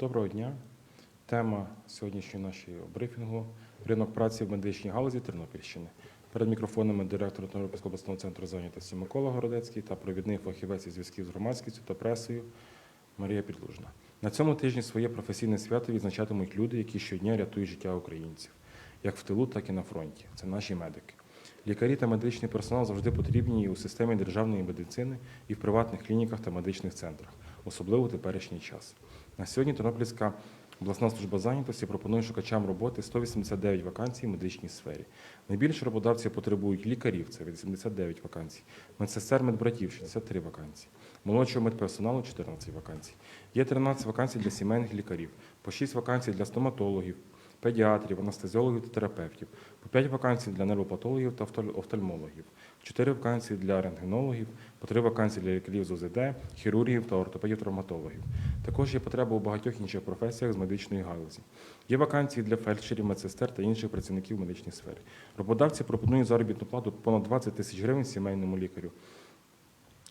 Доброго дня. Тема сьогоднішнього нашого брифінгу ринок праці в медичній галузі Тернопільщини. Перед мікрофонами директор Тернопільського обласного центру зайнятості Микола Городецький та провідний фахівець із зв'язків з громадськістю та пресою Марія Підлужна. На цьому тижні своє професійне свято відзначатимуть люди, які щодня рятують життя українців, як в тилу, так і на фронті. Це наші медики. Лікарі та медичний персонал завжди потрібні і у системі державної медицини, і в приватних клініках та медичних центрах, особливо в теперішній час. На сьогодні Тернопільська обласна служба зайнятості пропонує шукачам роботи 189 вакансій в медичній сфері. Найбільше роботодавці потребують лікарів, це 89 вакансій, медсестер, медбратів 63 вакансії, молодшого медперсоналу 14 вакансій. Є 13 вакансій для сімейних лікарів, по 6 вакансій для стоматологів, педіатрів, анестезіологів та терапевтів, по 5 вакансій для нервопатологів та офтальмологів, 4 вакансії для рентгенологів, по 3 вакансії для лікарів з ОЗД, хірургів та ортопедів-травматологів. Також є потреба у багатьох інших професіях з медичної галузі. Є вакансії для фельдшерів, медсестер та інших працівників в медичній сфері. Роботодавці пропонують заробітну плату понад 20 тисяч гривень сімейному лікарю,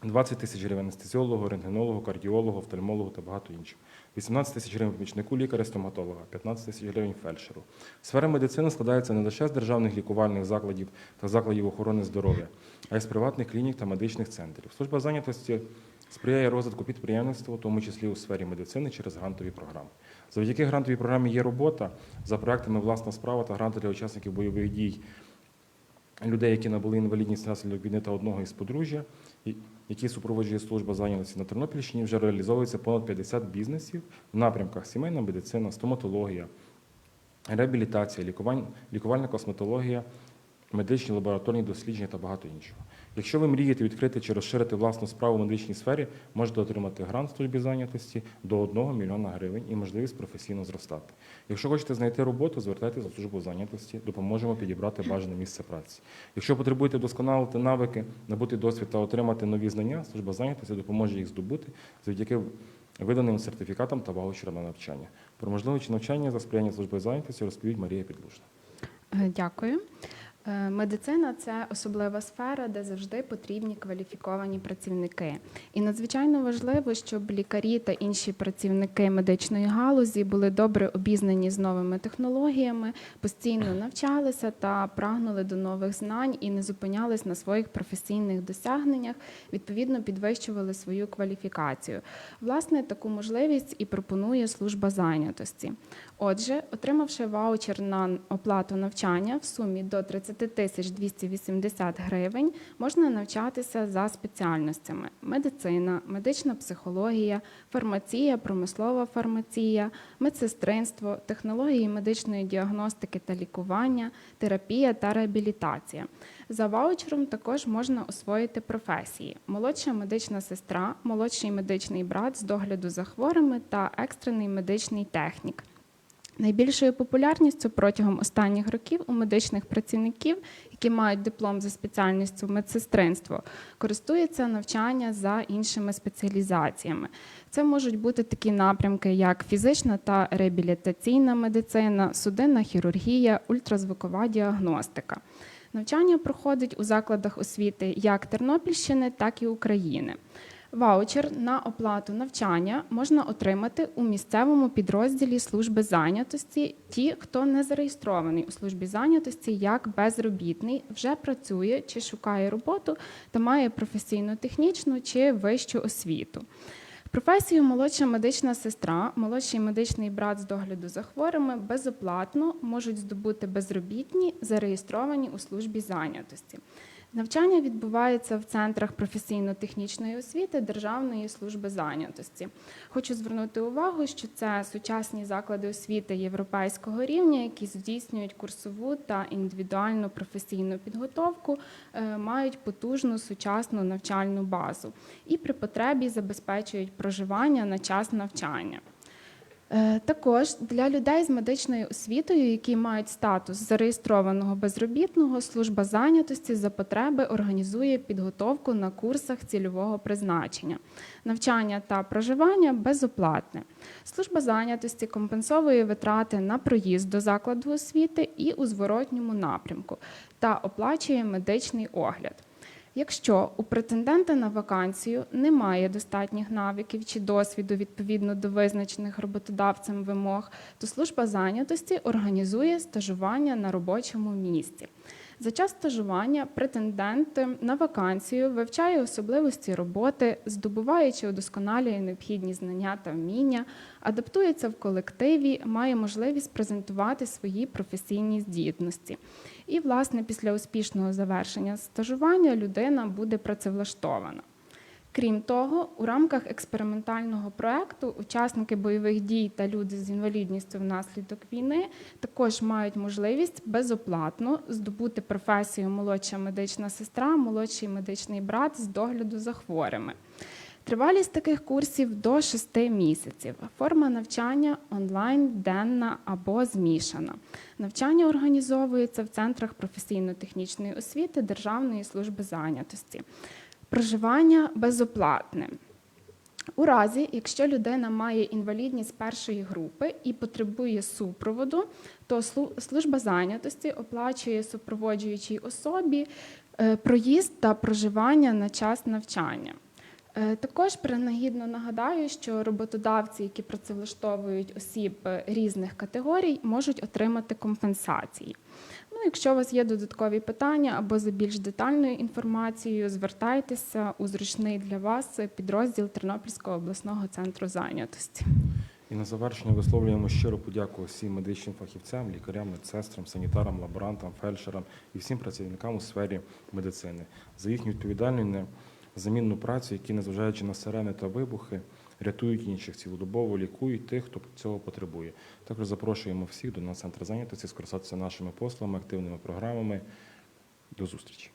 20 тисяч гривень анестезіологу, рентгенологу, кардіологу, офтальмологу та багато інших. 18 тисяч гривень помічнику лікаря, стоматолога, 15 тисяч гривень фельдшеру. Сфера медицини складається не лише з державних лікувальних закладів та закладів охорони здоров'я, а й з приватних клінік та медичних центрів. Служба зайнятості сприяє розвитку підприємництва, в тому числі у сфері медицини через грантові програми. Завдяки грантовій програмі є робота за проектами власна справа та гранти для учасників бойових дій людей, які набули інвалідність внаслідок війни та одного із подружжя, які супроводжує служба зайнятості на Тернопільщині, вже реалізовується понад 50 бізнесів в напрямках сімейна медицина, стоматологія, реабілітація, лікувальна косметологія, медичні лабораторні дослідження та багато іншого. Якщо ви мрієте відкрити чи розширити власну справу в медичній сфері, можете отримати грант в службі зайнятості до 1 мільйона гривень і можливість професійно зростати. Якщо хочете знайти роботу, звертайтеся в службу зайнятості, допоможемо підібрати бажане місце праці. Якщо потребуєте вдосконалити навики, набути досвід та отримати нові знання, служба зайнятості допоможе їх здобути завдяки виданим сертифікатам та ваучерам на навчання. Про можливості навчання за сприяння служби зайнятості розповідь Марія Підлужна. Е, Дякую. Е, Медицина це особлива сфера, де завжди потрібні кваліфіковані працівники. І надзвичайно важливо, щоб лікарі та інші працівники медичної галузі були добре обізнані з новими технологіями, постійно навчалися та прагнули до нових знань і не зупинялись на своїх професійних досягненнях, відповідно підвищували свою кваліфікацію. Власне, таку можливість і пропонує служба зайнятості. Отже, отримавши ваучер на оплату навчання в сумі до 30 тисяч 280 гривень, можна навчатися за спеціальностями: медицина, медична психологія, фармація, промислова фармація, медсестринство, технології медичної діагностики та лікування, терапія та реабілітація. За ваучером також можна освоїти професії: молодша медична сестра, молодший медичний брат з догляду за хворими та екстрений медичний технік. Найбільшою популярністю протягом останніх років у медичних працівників, які мають диплом за спеціальністю медсестринство, користується навчання за іншими спеціалізаціями. Це можуть бути такі напрямки, як фізична та реабілітаційна медицина, судинна хірургія, ультразвукова діагностика. Навчання проходить у закладах освіти як Тернопільщини, так і України. Ваучер на оплату навчання можна отримати у місцевому підрозділі служби зайнятості. Ті, хто не зареєстрований у службі зайнятості як безробітний, вже працює чи шукає роботу та має професійно-технічну чи вищу освіту. Професію молодша медична сестра, молодший медичний брат з догляду за хворими безоплатно можуть здобути безробітні, зареєстровані у службі зайнятості. Навчання відбувається в центрах професійно-технічної освіти Державної служби зайнятості. Хочу звернути увагу, що це сучасні заклади освіти європейського рівня, які здійснюють курсову та індивідуальну професійну підготовку, е, мають потужну сучасну навчальну базу і при потребі забезпечують проживання на час навчання. Е, Також для людей з медичною освітою, які мають статус зареєстрованого безробітного, служба зайнятості за потреби організує підготовку на курсах цільового призначення. Навчання та проживання безоплатне. Служба зайнятості компенсовує витрати на проїзд до закладу освіти і у зворотньому напрямку та оплачує медичний огляд. Якщо у претендента на вакансію немає достатніх навиків чи досвіду відповідно до визначених роботодавцем вимог, то служба зайнятості організує стажування на робочому місці. За час стажування претендент на вакансію вивчає особливості роботи, здобуваючи удосконалює необхідні знання та вміння, адаптується в колективі, має можливість презентувати свої професійні здібності. І, власне, після успішного завершення стажування людина буде працевлаштована. Крім того, у рамках експериментального проекту учасники бойових дій та люди з інвалідністю внаслідок війни також мають можливість безоплатно здобути професію молодша медична сестра, молодший медичний брат з догляду за хворими. Тривалість таких курсів до 6 місяців. Форма навчання онлайн, денна або змішана. Навчання організовується в центрах професійно-технічної освіти Державної служби зайнятості. Проживання безоплатне. У разі, якщо людина має інвалідність першої групи і потребує супроводу, то служба зайнятості оплачує супроводжуючій особі е, проїзд та проживання на час навчання. Е, Також принагідно нагадаю, що роботодавці, які працевлаштовують осіб е, різних категорій, можуть отримати компенсації. Якщо у вас є додаткові питання або за більш детальною інформацією, звертайтеся у зручний для вас підрозділ Тернопільського обласного центру зайнятості. І на завершення висловлюємо щиро подяку всім медичним фахівцям, лікарям, медсестрам, санітарам, лаборантам, фельдшерам і всім працівникам у сфері медицини за їхню відповідальну незамінну працю, які, незважаючи на сирени та вибухи, рятують інших цілодобово, лікують тих, хто цього потребує. Також запрошуємо всіх до нас центр зайнятості скористатися нашими послами, активними програмами. До зустрічі.